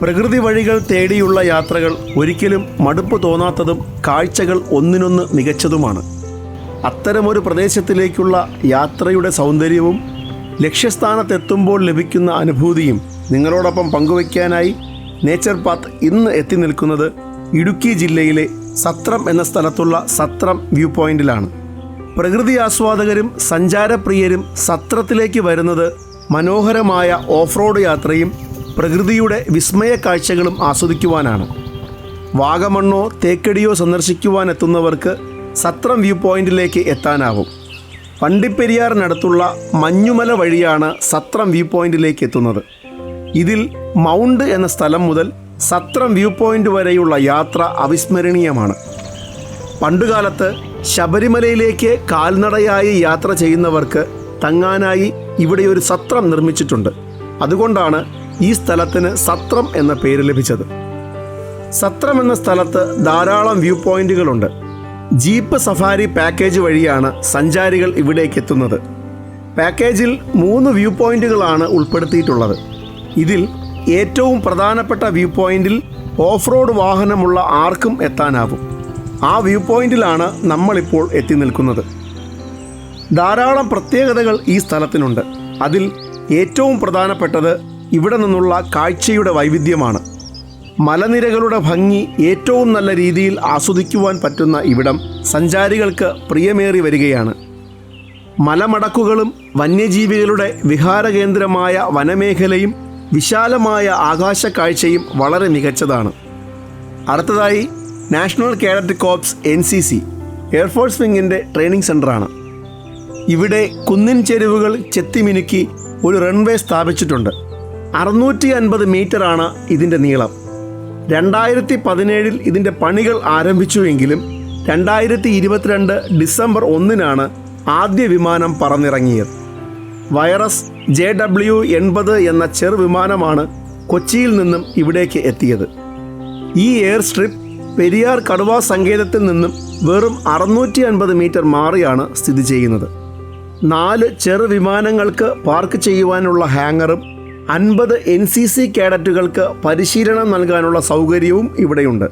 പ്രകൃതി വഴികൾ തേടിയുള്ള യാത്രകൾ ഒരിക്കലും മടുപ്പ് തോന്നാത്തതും കാഴ്ചകൾ ഒന്നിനൊന്ന് മികച്ചതുമാണ്. അത്തരമൊരു പ്രദേശത്തിലേക്കുള്ള യാത്രയുടെ സൗന്ദര്യവും ലക്ഷ്യസ്ഥാനത്തെത്തുമ്പോൾ ലഭിക്കുന്ന അനുഭൂതിയും നിങ്ങളോടൊപ്പം പങ്കുവയ്ക്കാനായി നേച്ചർ പാത്ത് ഇന്ന് എത്തി നിൽക്കുന്നത് ഇടുക്കി ജില്ലയിലെ സത്രം എന്ന സ്ഥലത്തുള്ള സത്രം വ്യൂ പോയിന്റിലാണ്. പ്രകൃതി ആസ്വാദകരും സഞ്ചാരപ്രിയരും സത്രത്തിലേക്ക് വരുന്നത് മനോഹരമായ ഓഫ് റോഡ് യാത്രയും പ്രകൃതിയുടെ വിസ്മയ കാഴ്ചകളും ആസ്വദിക്കുവാനാണ്. വാഗമണ്ണോ തേക്കടിയോ സന്ദർശിക്കുവാനെത്തുന്നവർക്ക് സത്രം വ്യൂ പോയിന്റിലേക്ക് എത്താനാവും. വണ്ടിപ്പെരിയാറിനടുത്തുള്ള മഞ്ഞുമല വഴിയാണ് സത്രം വ്യൂ പോയിന്റിലേക്ക് എത്തുന്നത്. ഇതിൽ മൗണ്ട് എന്ന സ്ഥലം മുതൽ സത്രം വ്യൂ പോയിന്റ് വരെയുള്ള യാത്ര അവിസ്മരണീയമാണ്. പണ്ടുകാലത്ത് ശബരിമലയിലേക്ക് കാൽനടയായി യാത്ര ചെയ്യുന്നവർക്ക് തങ്ങാനായി ഇവിടെ ഒരു സത്രം നിർമ്മിച്ചിട്ടുണ്ട്. അതുകൊണ്ടാണ് ഈ സ്ഥലത്തിന് സത്രം എന്ന പേര് ലഭിച്ചത്. സത്രം എന്ന സ്ഥലത്ത് ധാരാളം വ്യൂ പോയിന്റുകളുണ്ട്. ജീപ്പ് സഫാരി പാക്കേജ് വഴിയാണ് സഞ്ചാരികൾ ഇവിടേക്ക് എത്തുന്നത്. പാക്കേജിൽ മൂന്ന് വ്യൂ പോയിന്റുകളാണ് ഉൾപ്പെടുത്തിയിട്ടുള്ളത്. ഇതിൽ ഏറ്റവും പ്രധാനപ്പെട്ട വ്യൂ പോയിന്റിൽ ഓഫ് റോഡ് വാഹനമുള്ള ആർക്കും എത്താനാവും. ആ വ്യൂ പോയിന്റിലാണ് നമ്മളിപ്പോൾ എത്തി നിൽക്കുന്നത്. ധാരാളം പ്രത്യേകതകൾ ഈ സ്ഥലത്തിനുണ്ട്. അതിൽ ഏറ്റവും പ്രധാനപ്പെട്ടത് ഇവിടെ നിന്നുള്ള കാഴ്ചയുടെ വൈവിധ്യമാണ്. മലനിരകളുടെ ഭംഗി ഏറ്റവും നല്ല രീതിയിൽ ആസ്വദിക്കുവാൻ പറ്റുന്ന ഇവിടം സഞ്ചാരികൾക്ക് പ്രിയമേറി വരികയാണ്. മലമടക്കുകളും വന്യജീവികളുടെ വിഹാരകേന്ദ്രമായ വനമേഖലയും വിശാലമായ ആകാശ കാഴ്ചയും വളരെ മികച്ചതാണ്. അടുത്തതായി national cadet corps N C C air force വിങ്ങിന്റെ training സെന്ററാണ് ഇവിടെ കുന്നിൻ ചെരുവുകൾ ചെത്തിമിനുക്കി ഒരു റൺവേ സ്ഥാപിച്ചിട്ടുണ്ട്. അറുന്നൂറ്റി അൻപത് മീറ്ററാണ് ഇതിന്റെ നീളം. രണ്ടായിരത്തി പതിനേഴിൽ ഇതിന്റെ പണികൾ ആരംഭിച്ചുവെങ്കിലും രണ്ടായിരത്തി ഇരുപത്തിരണ്ട് ഡിസംബർ ഒന്നിനാണ് ആദ്യ വിമാനം പറന്നിറങ്ങിയത്. വൈറസ് ജെ ഡബ്ല്യു എൺപത് എന്ന ചെറുവിമാനമാണ് കൊച്ചിയിൽ നിന്നും ഇവിടേക്ക് എത്തിയത്. ഈ എയർ സ്ട്രിപ്പ് പെരിയാർ കടുവാ സങ്കേതത്തിൽ നിന്നും വെറും അറുന്നൂറ്റി അൻപത് മീറ്റർ മാറിയാണ് സ്ഥിതി ചെയ്യുന്നത്. നാല് ചെറുവിമാനങ്ങൾക്ക് പാർക്ക് ചെയ്യുവാനുള്ള ഹാങ്ങറും അൻപത് എൻ സി സി കേഡറ്റുകൾക്ക് പരിശീലനം നൽകാനുള്ള സൗകര്യവും ഇവിടെയുണ്ട്.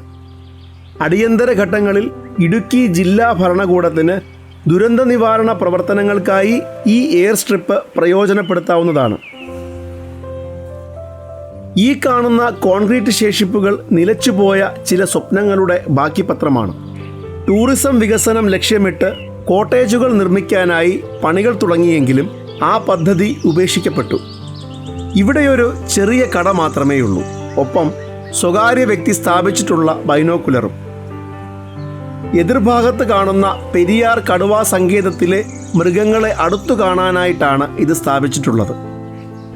അടിയന്തര ഘട്ടങ്ങളിൽ ഇടുക്കി ജില്ലാ ഭരണകൂടത്തിന് ദുരന്ത നിവാരണ പ്രവർത്തനങ്ങൾക്കായി ഈ എയർ സ്ട്രിപ്പ് പ്രയോജനപ്പെടുത്താവുന്നതാണ്. ഈ കാണുന്ന കോൺക്രീറ്റ് ശേഷിപ്പുകൾ നിലച്ചുപോയ ചില സ്വപ്നങ്ങളുടെ ബാക്കിപത്രമാണ്. ടൂറിസം വികസനം ലക്ഷ്യമിട്ട് കോട്ടേജുകൾ നിർമ്മിക്കാനായി പണികൾ തുടങ്ങിയെങ്കിലും ആ പദ്ധതി ഉപേക്ഷിക്കപ്പെട്ടു. ഇവിടെയൊരു ചെറിയ കട മാത്രമേ ഉള്ളൂ ഒപ്പം സ്വകാര്യ വ്യക്തി സ്ഥാപിച്ചിട്ടുള്ള ബൈനോക്കുലറും. എതിർഭാഗത്ത് കാണുന്ന പെരിയാർ കടുവാ സങ്കേതത്തിലെ മൃഗങ്ങളെ അടുത്തു കാണാനായിട്ടാണ് ഇത് സ്ഥാപിച്ചിട്ടുള്ളത്.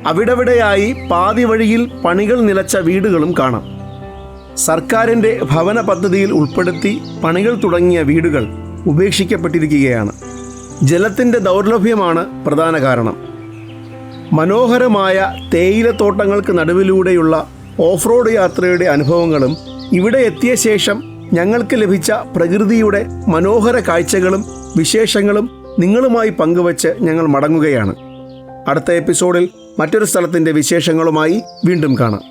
അവിടെവിടെയായി പാതി വഴിയിൽ പണികൾ നിലച്ച വീടുകളും കാണാം. സർക്കാരിന്റെ ഭവന പദ്ധതിയിൽ ഉൾപ്പെടുത്തി പണികൾ തുടങ്ങിയ വീടുകൾ ഉപേക്ഷിക്കപ്പെട്ടിരിക്കുകയാണ്. ജലത്തിന്റെ ദൗർലഭ്യമാണ് പ്രധാന കാരണം. മനോഹരമായ തേയിലത്തോട്ടങ്ങൾക്ക് നടുവിലൂടെയുള്ള ഓഫ് റോഡ് യാത്രയുടെ അനുഭവങ്ങളും ഇവിടെ എത്തിയ ശേഷം ഞങ്ങൾക്ക് ലഭിച്ച പ്രകൃതിയുടെ മനോഹര കാഴ്ചകളും വിശേഷങ്ങളും നിങ്ങളുമായി പങ്കുവച്ച് ഞങ്ങൾ മടങ്ങുകയാണ്. അടുത്ത എപ്പിസോഡിൽ മറ്റൊരു സ്ഥലത്തിന്റെ വിശേഷങ്ങളുമായി വീണ്ടും കാണാം.